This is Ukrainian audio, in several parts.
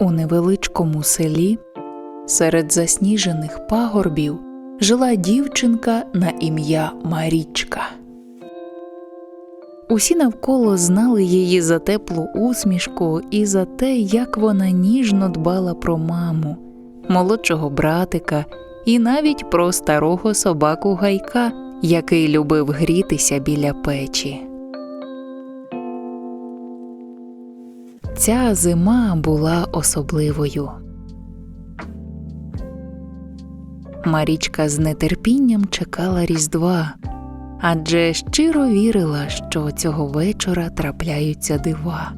У невеличкому селі серед засніжених пагорбів жила дівчинка на ім'я Марічка. Усі навколо знали її за теплу усмішку і за те, як вона ніжно дбала про маму, молодшого братика і навіть про старого собаку гайка, який любив грітися біля печі. Ця зима була особливою. Марічка з нетерпінням чекала Різдва, адже щиро вірила, що цього вечора трапляються дива.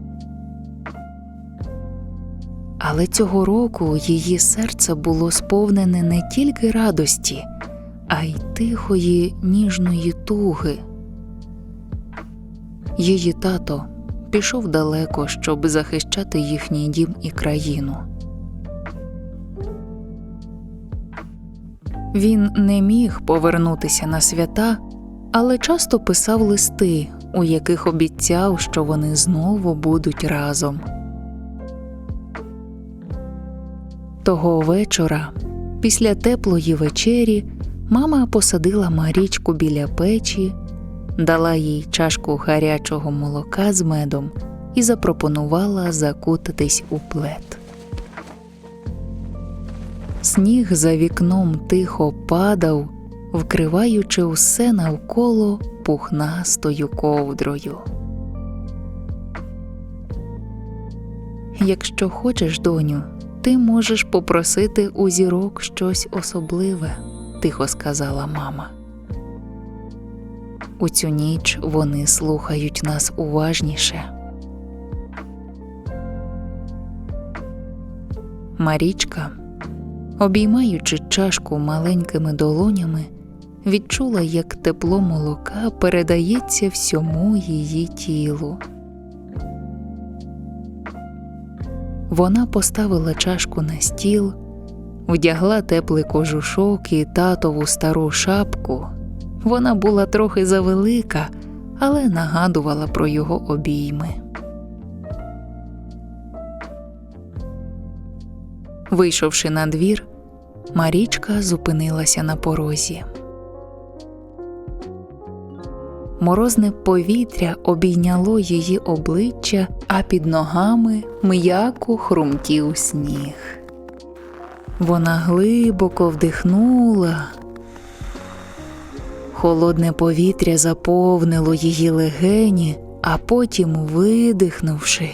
Але цього року її серце було сповнене не тільки радості, а й тихої ніжної туги. Її тато пішов далеко, щоб захищати їхній дім і країну. Він не міг повернутися на свята, але часто писав листи, у яких обіцяв, що вони знову будуть разом. Того вечора, після теплої вечері, мама посадила Марічку біля печі, дала їй чашку гарячого молока з медом і запропонувала закутатись у плед. Сніг за вікном тихо падав, вкриваючи усе навколо пухнастою ковдрою. Якщо хочеш, доню, ти можеш попросити у зірок щось особливе, тихо сказала мама. У цю ніч вони слухають нас уважніше. Марічка, обіймаючи чашку маленькими долонями, відчула, як тепло молока передається всьому її тілу. Вона поставила чашку на стіл, вдягла теплий кожушок і татову стару шапку. Вона була трохи завелика, але нагадувала про його обійми. Вийшовши на двір, Марічка зупинилася на порозі. Морозне повітря обійняло її обличчя, а під ногами м'яко хрумтів сніг. Вона глибоко вдихнула. Холодне повітря заповнило її легені, а потім, видихнувши,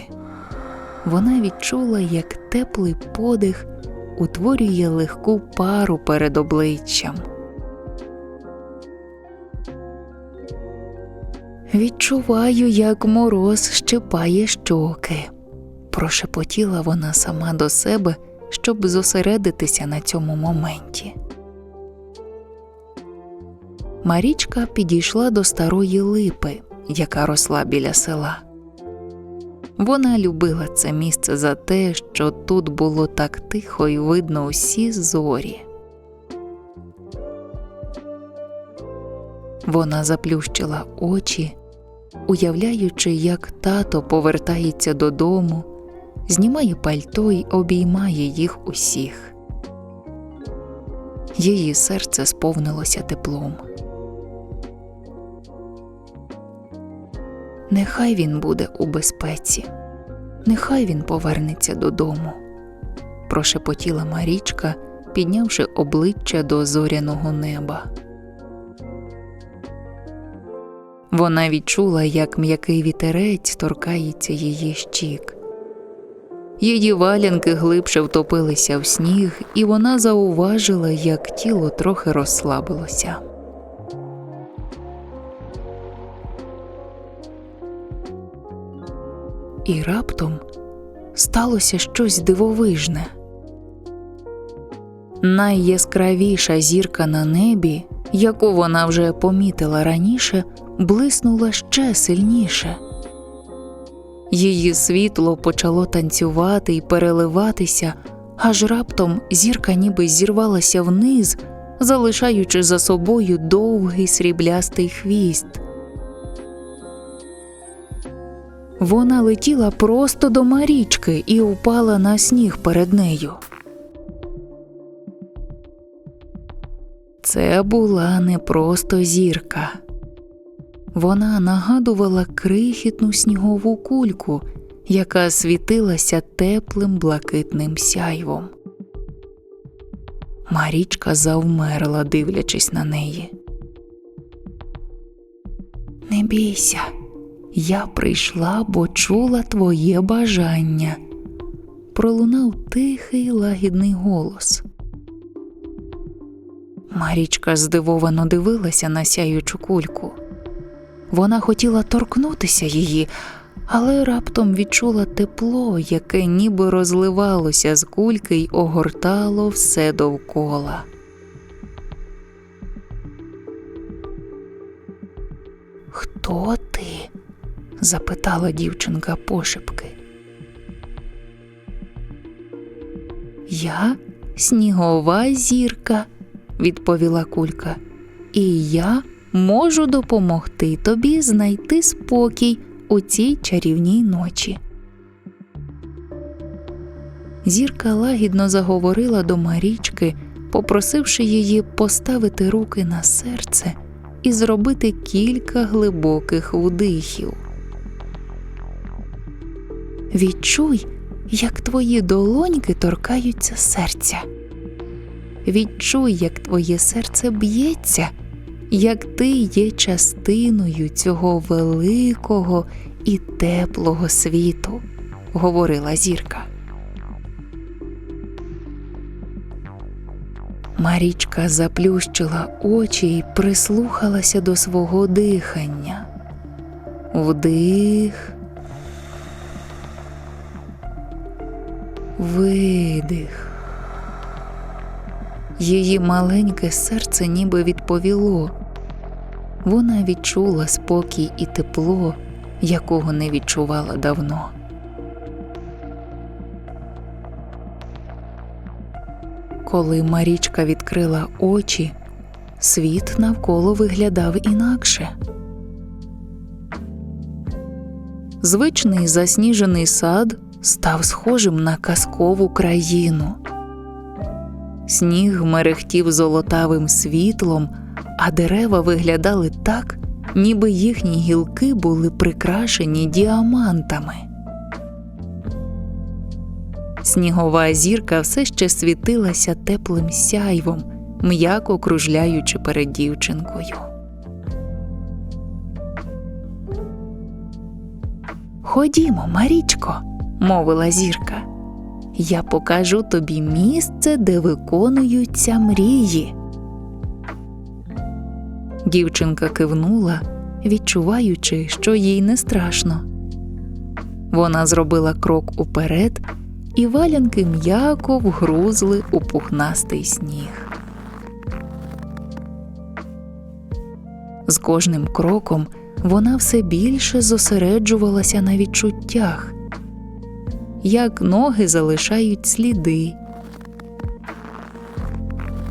вона відчула, як теплий подих утворює легку пару перед обличчям. Відчуваю, як мороз щепає щоки, прошепотіла вона сама до себе, щоб зосередитися на цьому моменті. Марічка підійшла до старої липи, яка росла біля села. Вона любила це місце за те, що тут було так тихо і видно усі зорі. Вона заплющила очі, уявляючи, як тато повертається додому, знімає пальто й обіймає їх усіх. Її серце сповнилося теплом. Нехай він буде у безпеці, нехай він повернеться додому, прошепотіла Марічка, піднявши обличчя до зоряного неба. Вона відчула, як м'який вітерець торкається її щік. Її валянки глибше втопилися в сніг, і вона зауважила, як тіло трохи розслабилося. І раптом сталося щось дивовижне. Найяскравіша зірка на небі, яку вона вже помітила раніше, блиснула ще сильніше. Її світло почало танцювати і переливатися, аж раптом зірка ніби зірвалася вниз, залишаючи за собою довгий сріблястий хвіст. Вона летіла просто до Марічки і упала на сніг перед нею. Це була не просто зірка. Вона нагадувала крихітну снігову кульку, яка світилася теплим блакитним сяйвом. Марічка завмерла, дивлячись на неї. Не бійся, я прийшла, бо чула твоє бажання. Пролунав тихий лагідний голос. Марічка здивовано дивилася на сяючу кульку. Вона хотіла торкнутися її, але раптом відчула тепло, яке ніби розливалося з кульки й огортало все довкола. Хто ти? Запитала дівчинка пошепки. Я снігова зірка, відповіла кулька, і я можу допомогти тобі знайти спокій у цій чарівній ночі. Зірка лагідно заговорила до Марічки, попросивши її поставити руки на серце і зробити кілька глибоких вдихів. Відчуй, як твої долоньки торкаються серця. Відчуй, як твоє серце б'ється, як ти є частиною цього великого і теплого світу, говорила зірка. Марічка заплющила очі і прислухалася до свого дихання. Вдих, видих. Її маленьке серце ніби відповіло. Вона відчула спокій і тепло, якого не відчувала давно. Коли Марічка відкрила очі, світ навколо виглядав інакше. Звичний засніжений сад став схожим на казкову країну. Сніг мерехтів золотавим світлом, а дерева виглядали так, ніби їхні гілки були прикрашені діамантами. Снігова зірка все ще світилася теплим сяйвом, м'яко кружляючи перед дівчинкою. Ходімо, Марічко, мовила зірка. Я покажу тобі місце, де виконуються мрії. Дівчинка кивнула, відчуваючи, що їй не страшно. Вона зробила крок уперед, і валянки м'яко вгрузли у пухнастий сніг. З кожним кроком вона все більше зосереджувалася на відчуттях, як ноги залишають сліди,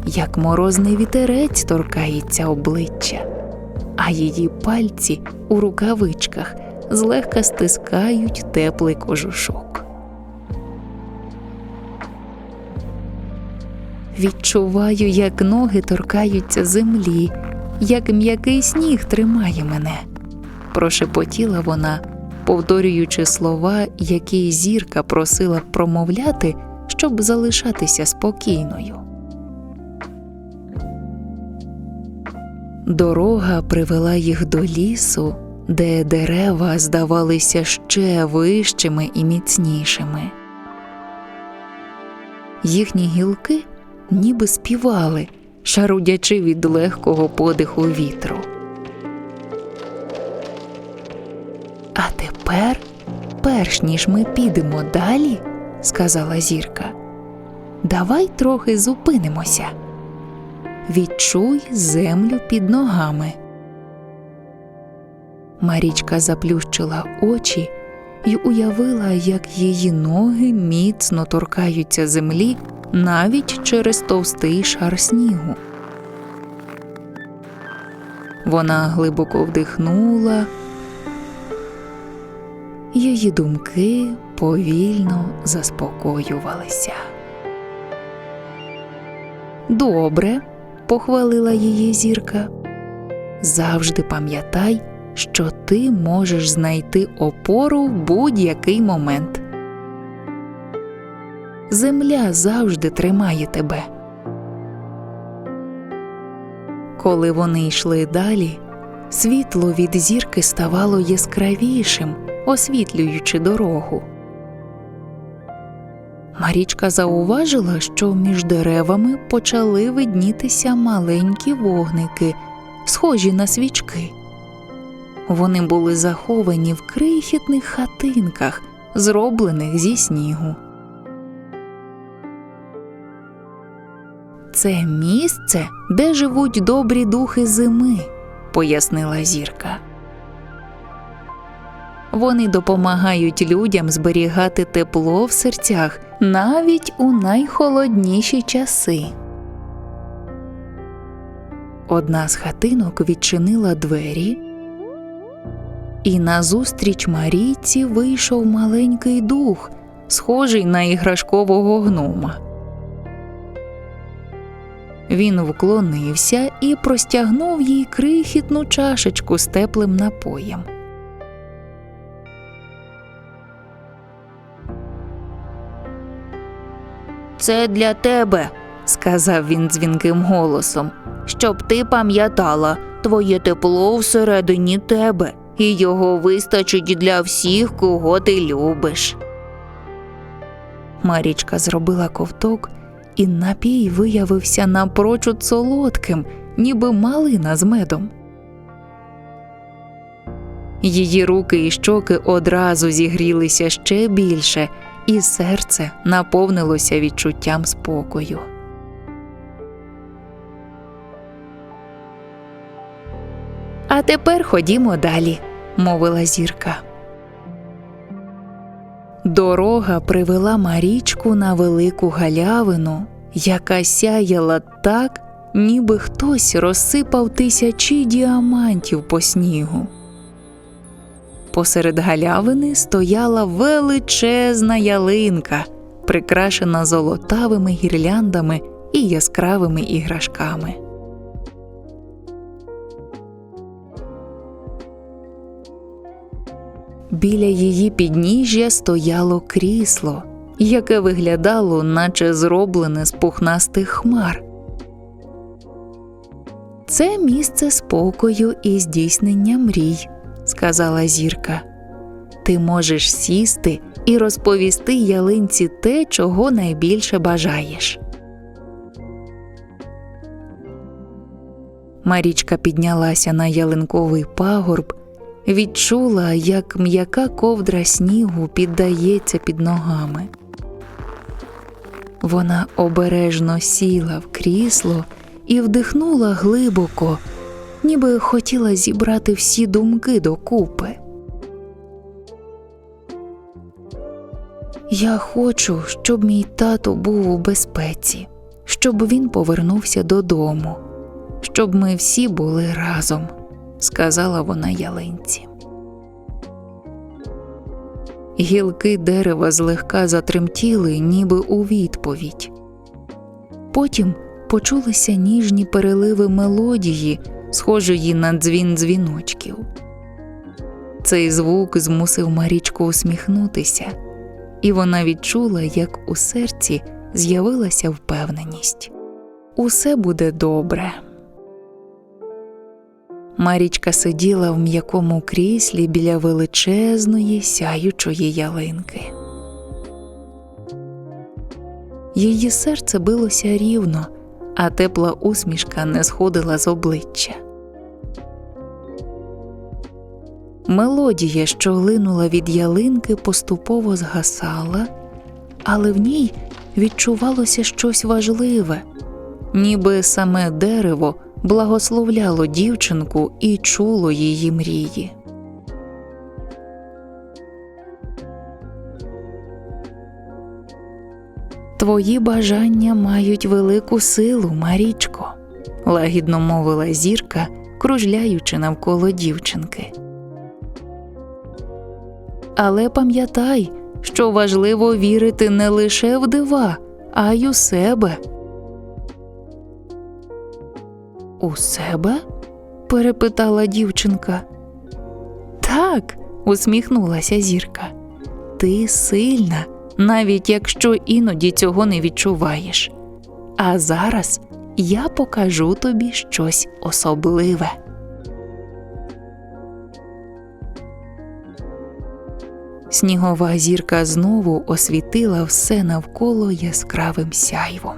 як морозний вітерець торкається обличчя, а її пальці у рукавичках злегка стискають теплий кожушок. Відчуваю, як ноги торкаються землі, як м'який сніг тримає мене, прошепотіла вона, повторюючи слова, які зірка просила промовляти, щоб залишатися спокійною. Дорога привела їх до лісу, де дерева здавалися ще вищими і міцнішими. Їхні гілки ніби співали, шарудячи від легкого подиху вітру. Тепер, перш ніж ми підемо далі, сказала зірка, давай трохи зупинимося. Відчуй землю під ногами. Марічка заплющила очі і уявила, як її ноги міцно торкаються землі навіть через товстий шар снігу. Вона глибоко вдихнула її думки повільно заспокоювалися. Добре, похвалила її зірка. Завжди пам'ятай, що ти можеш знайти опору в будь-який момент. Земля завжди тримає тебе. Коли вони йшли далі, світло від зірки ставало яскравішим, освітлюючи дорогу. Марічка зауважила, що між деревами почали виднітися маленькі вогники, схожі на свічки. Вони були заховані в крихітних хатинках, зроблених зі снігу. Це місце, де живуть добрі духи зими, пояснила зірка. Вони допомагають людям зберігати тепло в серцях навіть у найхолодніші часи. Одна з хатинок відчинила двері, і назустріч Марійці вийшов маленький дух, схожий на іграшкового гнома. Він вклонився і простягнув їй крихітну чашечку з теплим напоєм. Це для тебе, сказав він дзвінким голосом. щоб ти пам'ятала, твоє тепло всередині тебе, і його вистачить для всіх, кого ти любиш. Марічка зробила ковток, і напій виявився напрочуд солодким, ніби малина з медом. Її руки і щоки одразу зігрілися ще більше, і серце наповнилося відчуттям спокою. А тепер ходімо далі, мовила зірка. Дорога привела Марічку на велику галявину, яка сяяла так, ніби хтось розсипав тисячі діамантів по снігу. Посеред галявини стояла величезна ялинка, прикрашена золотавими гірляндами і яскравими іграшками. Біля її підніжжя стояло крісло, яке виглядало, наче зроблене з пухнастих хмар. Це місце спокою і здійснення мрій, сказала зірка. Ти можеш сісти і розповісти ялинці те, чого найбільше бажаєш. Марічка піднялася на ялинковий пагорб, відчула, як м'яка ковдра снігу піддається під ногами. Вона обережно сіла в крісло і вдихнула глибоко, ніби хотіла зібрати всі думки докупи. Я хочу, щоб мій тато був у безпеці, щоб він повернувся додому, щоб ми всі були разом, сказала вона ялинці. Гілки дерева злегка затремтіли, ніби у відповідь. Потім почулися ніжні переливи мелодії, схожої на дзвін дзвіночків. Цей звук змусив Марічку усміхнутися, і вона відчула, як у серці з'явилася впевненість усе буде добре. Марічка сиділа в м'якому кріслі біля величезної сяючої ялинки. Її серце билося рівно, а тепла усмішка не сходила з обличчя. Мелодія, що линула від ялинки, поступово згасала, але в ній відчувалося щось важливе, ніби саме дерево благословляло дівчинку і чуло її мрії. Твої бажання мають велику силу, Марічко, лагідно мовила зірка, кружляючи навколо дівчинки. Але пам'ятай, що важливо вірити не лише в дива, а й у себе. У себе? перепитала дівчинка. Так, усміхнулася зірка. Ти сильна, навіть якщо іноді цього не відчуваєш. А зараз я покажу тобі щось особливе. Снігова зірка знову освітила все навколо яскравим сяйвом.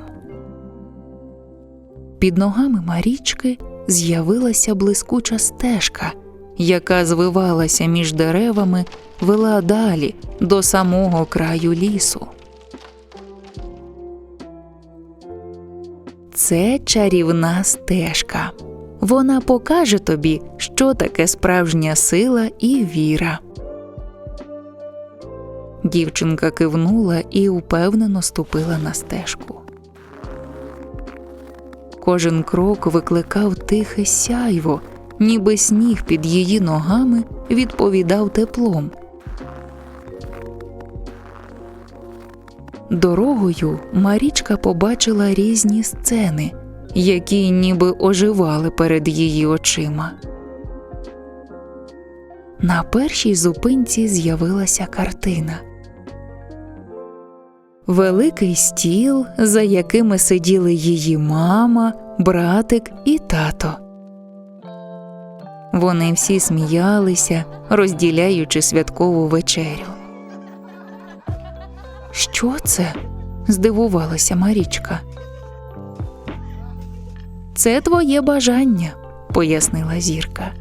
Під ногами Марічки з'явилася блискуча стежка, яка звивалася між деревами, вела далі до самого краю лісу. Це чарівна стежка. Вона покаже тобі, що таке справжня сила і віра. Дівчинка кивнула і упевнено ступила на стежку. Кожен крок викликав тихе сяйво, ніби сніг під її ногами відповідав теплом. Дорогою Марічка побачила різні сцени, які ніби оживали перед її очима. На першій зупинці з'явилася картина. Великий стіл, за якими сиділи її мама, братик і тато. Вони всі сміялися, розділяючи святкову вечерю. Що це? здивувалася Марічка. Це твоє бажання, пояснила зірка.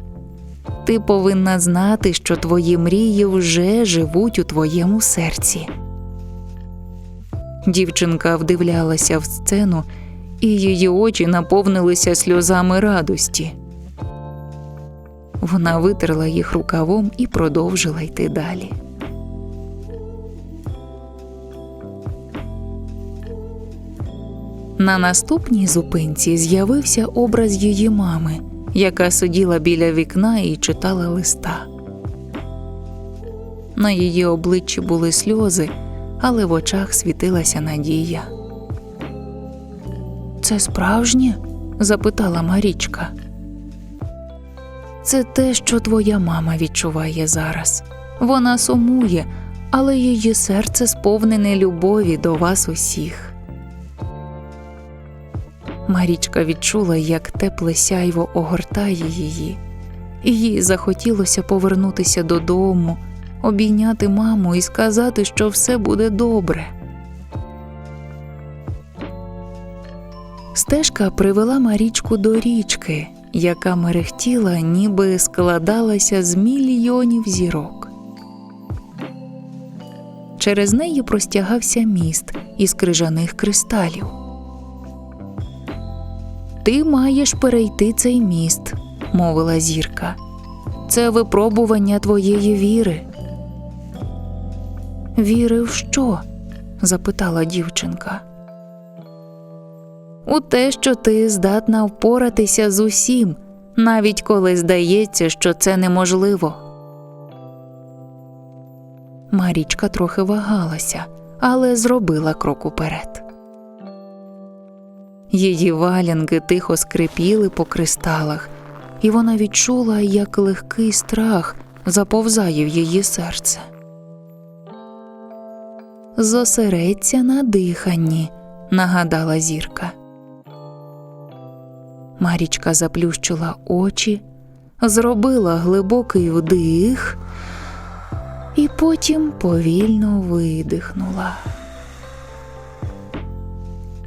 Ти повинна знати, що твої мрії вже живуть у твоєму серці. Дівчинка вдивлялася в сцену, і її очі наповнилися сльозами радості. Вона витерла їх рукавом і продовжила йти далі. На наступній зупинці з'явився образ її мами, яка сиділа біля вікна і читала листа. На її обличчі були сльози, але в очах світилася надія. Це справжнє? запитала Марічка. Це те, що твоя мама відчуває зараз. Вона сумує, але її серце сповнене любові до вас усіх. Марічка відчула, як тепле сяйво огортає її, і їй захотілося повернутися додому, обійняти маму і сказати, що все буде добре. Стежка привела Марічку до річки, яка мерехтіла, ніби складалася з мільйонів зірок. Через неї простягався міст із крижаних кристалів. Ти маєш перейти цей міст, мовила зірка. Це випробування твоєї віри. Віри в що? запитала дівчинка. У те, що ти здатна впоратися з усім, навіть коли здається, що це неможливо. Марічка трохи вагалася, але зробила крок уперед. Її валянки тихо скрипіли по кристалах, і вона відчула, як легкий страх заповзає в її серце. Зосередься на диханні, нагадала зірка. Марічка заплющила очі, зробила глибокий вдих і потім повільно видихнула.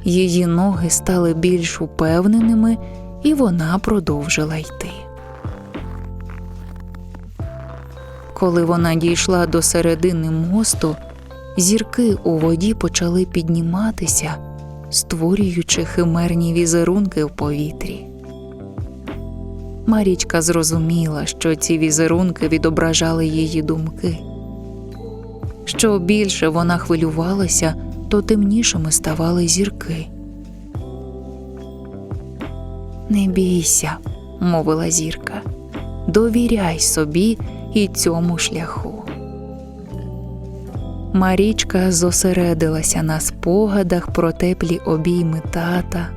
Її ноги стали більш упевненими, і вона продовжила йти. Коли вона дійшла до середини мосту, зірки у воді почали підніматися, створюючи химерні візерунки в повітрі. Марічка зрозуміла, що ці візерунки відображали її думки. Що більше вона хвилювалася, то темнішими ставали зірки. Не бійся, мовила зірка, довіряй собі і цьому шляху. Марічка зосередилася на спогадах про теплі обійми тата,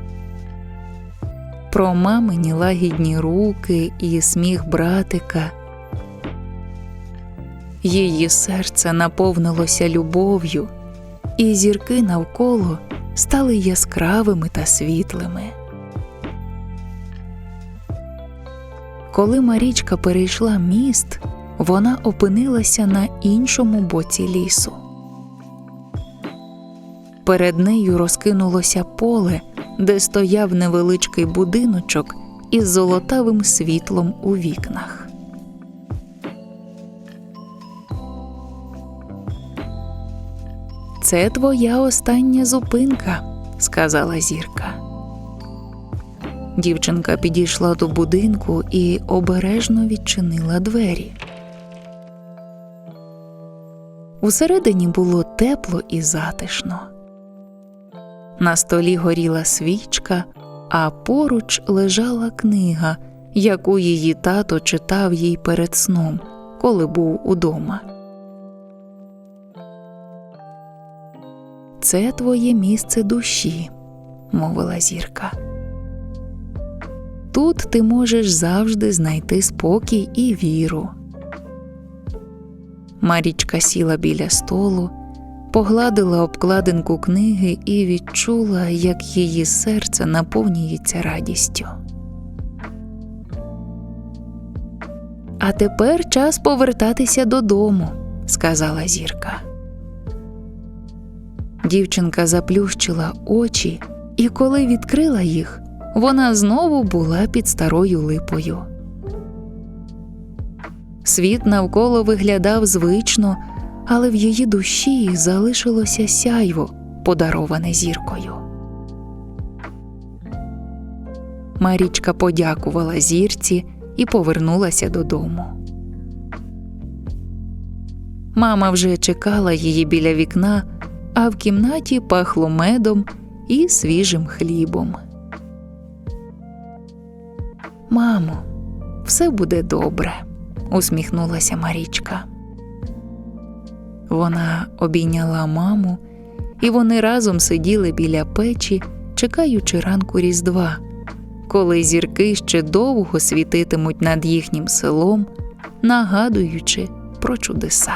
про мамині лагідні руки і сміх братика. Її серце наповнилося любов'ю, і зірки навколо стали яскравими та світлими. Коли Марічка перейшла міст, вона опинилася на іншому боці лісу. Перед нею розкинулося поле, де стояв невеличкий будиночок із золотавим світлом у вікнах. Це твоя остання зупинка, сказала зірка. Дівчинка підійшла до будинку і обережно відчинила двері. Усередині було тепло і затишно. На столі горіла свічка, а поруч лежала книга, яку її тато читав їй перед сном, коли був удома. Це твоє місце душі, мовила зірка. Тут ти можеш завжди знайти спокій і віру. Марічка сіла біля столу, погладила обкладинку книги і відчула, як її серце наповнюється радістю. А тепер час повертатися додому, сказала зірка. Дівчинка заплющила очі, і коли відкрила їх, вона знову була під старою липою. Світ навколо виглядав звично, але в її душі залишилося сяйво, подароване зіркою. Марічка подякувала зірці і повернулася додому. Мама вже чекала її біля вікна, а в кімнаті пахло медом і свіжим хлібом. Мамо, все буде добре, усміхнулася Марічка. Вона обійняла маму, і вони разом сиділи біля печі, чекаючи ранку Різдва, коли зірки ще довго світитимуть над їхнім селом, нагадуючи про чудеса.